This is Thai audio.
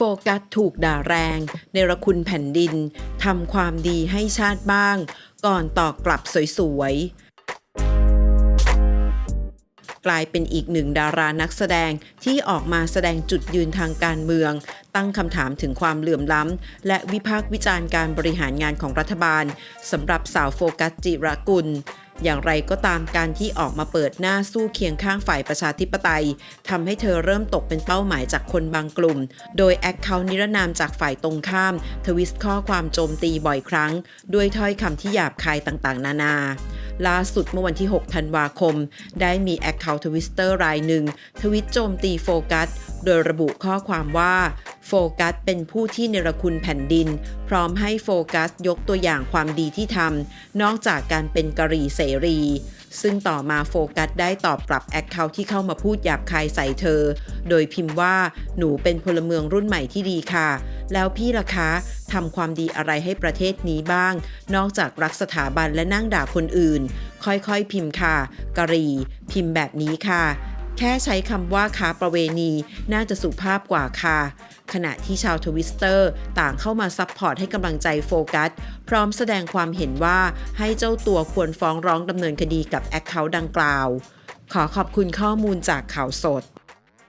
ฟกัสถูกด่าแรง ในรคุณแผ่นดินทำความดีให้ชาติบ้าง ก่อนตอกกลับสวยๆ กลายเป็นอีกหนึ่งดารานักแสดงที่ออกมาแสดงจุดยืนทางการเมือง ตั้งคำถามถึงความเหลื่อมล้ำ และวิพากษ์วิจารณ์การบริหารงานของรัฐบาลสำหรับสาวโฟกัสจิรกุลอย่างไรก็ตามการที่ออกมาเปิดหน้าสู้เคียงข้างฝ่ายประชาธิปไตยทำให้เธอเริ่มตกเป็นเป้าหมายจากคนบางกลุ่ม โดยแอคเคาท์นิรนามจากฝ่ายตรงข้าม ทวิสต์ข้อความโจมตีบ่อยครั้ง ด้วยถ้อยคำที่หยาบคายต่างๆ นานา ล่าสุดเมื่อวันที่ 6 ธันวาคม ได้มีแอคเคาท์ทวิสเตอร์รายหนึ่ง ทวิตโจมตีโฟกัส โดยระบุข้อความว่าโฟกัสเป็นผู้ที่เนรคุณแผ่นดิน พร้อมให้โฟกัสยกตัวอย่างความดีที่ทำนอกจากการเป็นกะรีเสรี ซึ่งต่อมาโฟกัสได้ตอบกลับแอคเคาท์ที่เข้ามาพูดหยาบคายใส่เธอ โดยพิมพ์ว่าหนูเป็นพลเมืองรุ่นใหม่ที่ดีค่ะ แล้วพี่ล่ะคะ ทำความดีอะไรให้ประเทศนี้บ้าง นอกจากรักสถาบันและนั่งด่าคนอื่น ค่อยๆ พิมพ์ค่ะกะรี พิมพ์แบบนี้ค่ะ แค่ใช้คำว่าค้าประเวณีน่าจะสุภาพกว่าค่ะขณะที่ชาวทวิสเตอร์ต่างเข้ามาซัพพอร์ตให้กำลังใจโฟกัส พร้อมแสดงความเห็นว่าให้เจ้าตัวควรฟ้องร้องดำเนินคดีกับแอคเคาท์ดังกล่าว ขอขอบคุณข้อมูลจากข่าวสด